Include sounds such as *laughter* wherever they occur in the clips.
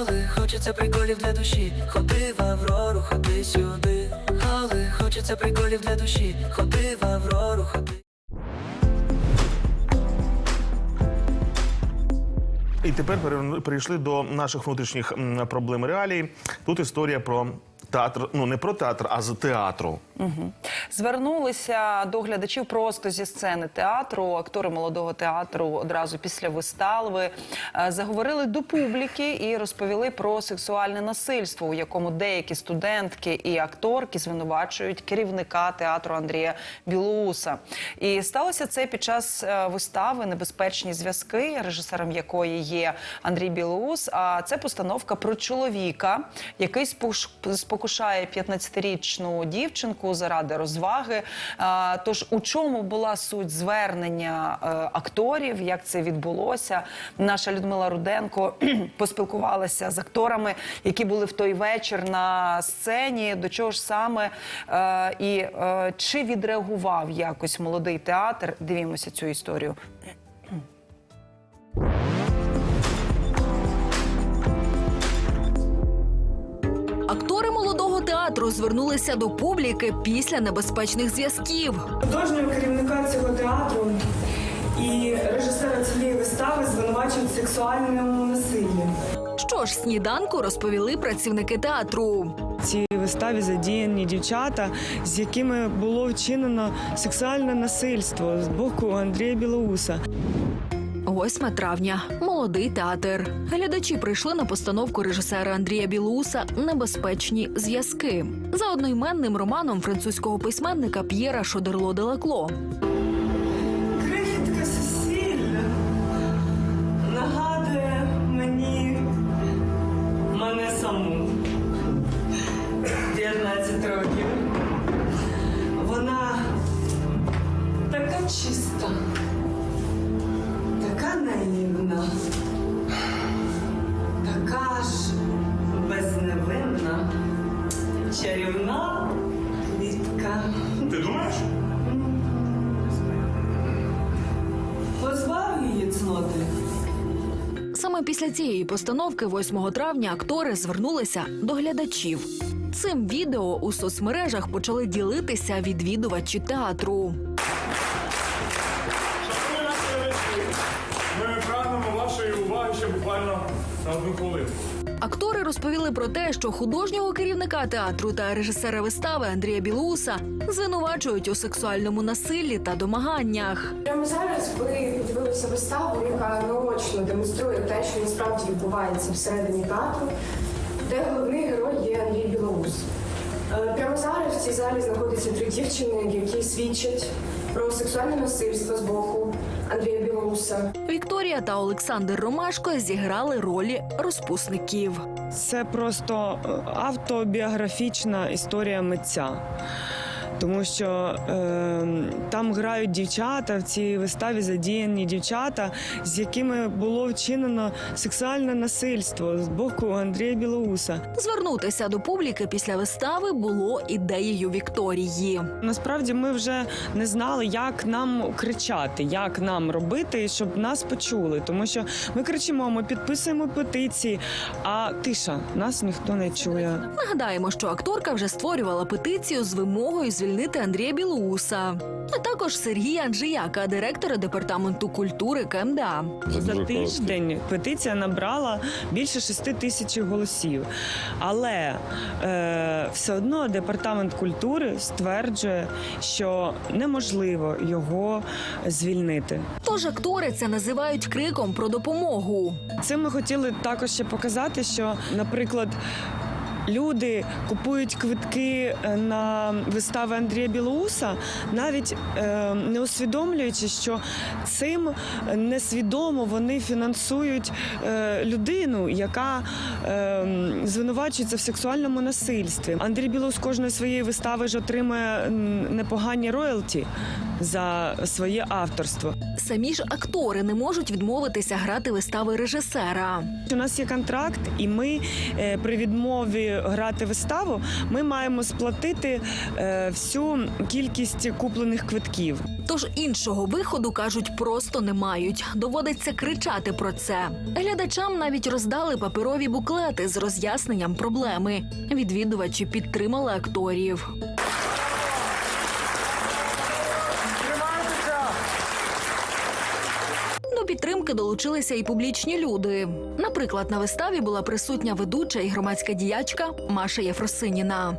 Але хочеться приколів для душі. Ходи в Аврору, ходи сюди. Але хочеться приколів для душі. Ходи в Аврору, ходи. І тепер перейшли до наших внутрішніх проблем реалій. Тут історія про театр, ну не про театр, а з театру. Звернулися до глядачів просто зі сцени театру. Актори молодого театру одразу після вистави е, заговорили до публіки і розповіли про сексуальне насильство, у якому деякі студентки і акторки звинувачують керівника театру Андрія Білоуса. І сталося це під час е, вистави Небезпечні зв'язки, режисером якої є Андрій Білоус. А це постановка про чоловіка, який спуш- спокушає 15-річну дівчинку заради розваги. Тож у чому була суть звернення е, акторів? Як це відбулося? Наша Людмила Руденко *clears throat* поспілкувалася з акторами, які були в той вечір на сцені. До чого ж саме е, і е, чи відреагував якось молодий театр? Дивімося цю історію. Театру звернулися до публіки після небезпечних зв'язків. Художнього керівника цього театру і режисера цієї вистави звинувачують сексуальному насиллі. Що ж, сніданку розповіли працівники театру. В цій виставі задіяні дівчата, з якими було вчинено сексуальне насильство з боку Андрія Білоуса. 8 травня. Молодий театр. Глядачі прийшли на постановку режисера Андрія Білуса Небезпечні зв'язки за одноіменним романом французького письменника П'єра Шодерло Делакло. Крихітка така така ж безневинна, чарівна квітка. Ти думаєш? Позбав її цноти. Саме після цієї постановки, 8 травня, актори звернулися до глядачів. Цим відео у соцмережах почали ділитися відвідувачі театру. На одну хвилинку. Актори розповіли про те, що художнього керівника театру та режисера вистави Андрія Білуса звинувачують у сексуальному насиллі та домаганнях. Прямо зараз ви дивилися виставу, яка наочно демонструє те, що насправді відбувається всередині театру, цій залі знаходяться три дівчини, які свідчать про сексуальне насильство з боку Андрія Білоруса. Вікторія та Олександр Ромашко зіграли ролі розпусників. Це просто е, автобіографічна історія митця. Тому що е, там грають дівчата в цій виставі задіяні дівчата, з якими було вчинено сексуальне насильство з боку Андрія Білоуса. Звернутися до публіки після вистави було ідеєю Вікторії. Насправді ми вже не знали, як нам кричати, як нам робити, щоб нас почули. Тому що ми кричимо, ми підписуємо петиції, а тиша нас ніхто не чує. Нагадаємо, що акторка вже створювала петицію з вимогою звільнити Андрія Білоуса, а також Сергія Анджияка, директора департаменту культури КМДА. За тиждень петиція набрала більше 6 тисяч голосів. Але е, все одно департамент культури стверджує, що неможливо його звільнити. Тож актори це називають криком про допомогу. Цим ми хотіли також ще показати, що, наприклад. Люди купують квитки е, на вистави Андрія Білоуса, навіть е, не усвідомлюючи, що цим несвідомо вони фінансують е, людину, яка звинувачується в сексуальному насильстві. Андрій Білоус кожної своєї вистави ж отримує непогані роялті за своє авторство. Самі ж актори не можуть відмовитися грати вистави режисера. У нас є контракт, і ми при відмові грати виставу, ми маємо сплатити е, всю кількість куплених квитків. Тож іншого виходу кажуть просто не мають. Доводиться кричати про це. Глядачам навіть роздали паперові буклети з роз'ясненням проблеми. Відвідувачі підтримали акторів. До долучилися і публічні люди. Наприклад, на виставі була присутня ведуча і громадська діячка Маша Єфросиніна.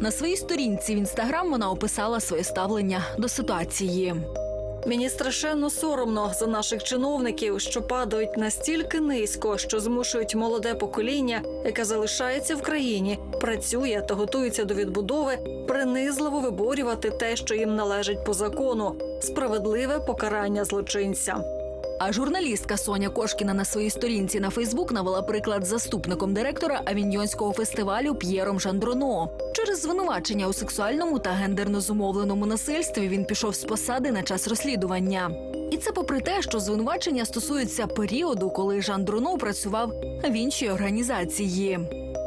На своїй сторінці в інстаграм вона описала своє ставлення до ситуації. Мені страшенно соромно за наших чиновників, що падають настільки низько, що змушують молоде покоління, яке залишається в країні, працює та готується до відбудови, принизливо виборювати те, що їм належить по закону справедливе покарання злочинця. А журналістка Соня Кошкіна на своїй сторінці на Фейсбук навела приклад заступником директора авіньйонського фестивалю П'єром Жандроно. Через звинувачення у сексуальному та гендерно зумовленому насильстві він пішов з посади на час розслідування. І це попри те, що звинувачення стосуються періоду, коли Жандроно працював в іншій організації.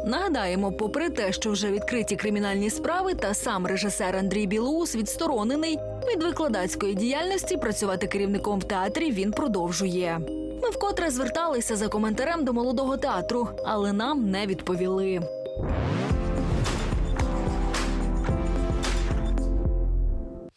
Нагадаємо, попри те, що вже відкриті кримінальні справи, та сам режисер Андрій Білоус відсторонений від викладацької діяльності, працювати керівником в театрі він продовжує. Ми вкотре зверталися за коментарем до молодого театру, але нам не відповіли.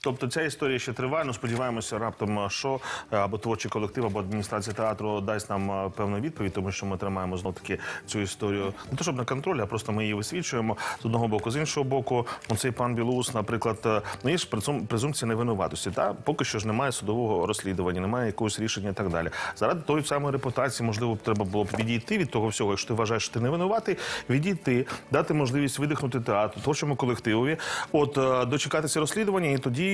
Тобто ця історія ще триває. Ну сподіваємося, раптом що е, або творчий колектив, або адміністрація театру дасть нам е, певну відповідь, тому що ми тримаємо знов таки цю історію не то, щоб на контролі, а просто ми її висвічуємо з одного боку. З іншого боку, ну, цей пан Білоус, наприклад, е, ну є ж презум- презумпція невинуватості. Та поки що ж немає судового розслідування, немає якогось рішення і так далі. Заради тої самої репутації, можливо, треба було б відійти від того всього. Якщо ти вважаєш, що ти не винуватий, відійти, дати можливість видихнути театру, творчому колективові, от дочекатися розслідування, і тоді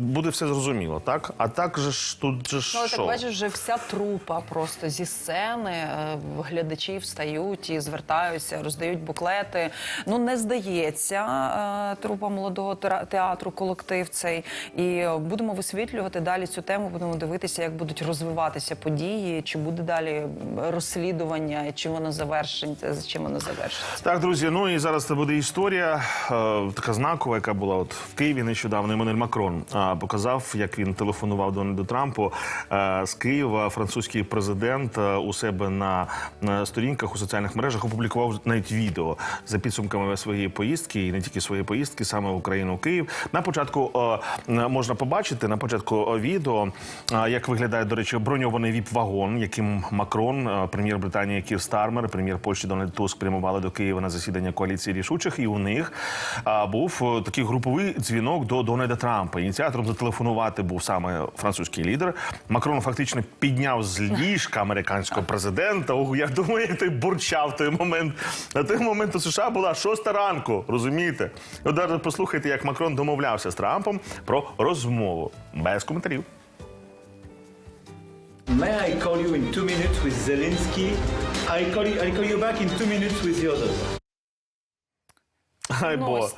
буде все зрозуміло, так? А так же ж тут же ж Ну, що? так бачиш, вже вся трупа просто зі сцени. е, Глядачі встають і звертаються, роздають буклети. Ну не здається е, трупа молодого тера- театру, колектив цей. І е, будемо висвітлювати далі цю тему. Будемо дивитися, як будуть розвиватися події, чи буде далі розслідування, чи воно завершиться, чим воно завершиться. Так, друзі, ну і зараз це буде історія е, така знакова, яка була от в Києві нещодавно. Еммануель Макрон е, показав, як він телефонував Дональду Трампу е, з Києва. Французький президент е, у себе на, сторінках у соціальних мережах опублікував навіть відео за підсумками своєї поїздки, і не тільки своєї поїздки, саме в Україну Київ. На початку е, можна побачити на початку відео, як виглядає, до речі, броньований віп-вагон, яким Макрон, прем'єр Британії Кір Стармер, прем'єр Польщі Дональд Туск прямували до Києва на засідання коаліції рішучих, і у них був такий груповий дзвінок до Дональда Трампа. Ініціатором зателефонувати був саме французький лідер. Макрон фактично підняв з ліжка американського президента. Ого, я думаю, як той бурчав той момент. На той момент у США була шоста ранку. Розумієте? От зараз послухайте, як Макрон домовлявся з Трампом про розмову без коментарів. May I call you in two minutes with Zelensky? I call you. I call you back in two minutes with the others. Ай, Ну, бо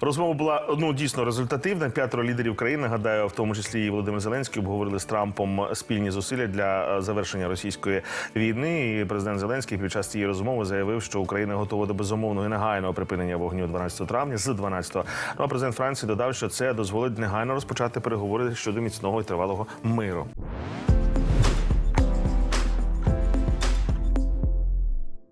розмова була ну дійсно результативна. П'ятеро лідерів країни, гадаю, в тому числі і Володимир Зеленський, обговорили з Трампом спільні зусилля для е, завершення російської війни. І президент Зеленський під час цієї розмови заявив, що Україна готова до безумовного і негайного припинення вогню 12 травня з 12-го. Ну а президент Франції додав, що це дозволить негайно розпочати переговори щодо міцного і тривалого миру.